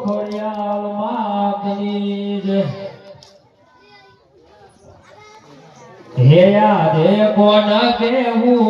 ખોડિયાલ માતની જય હે યાદે કોણ કેવું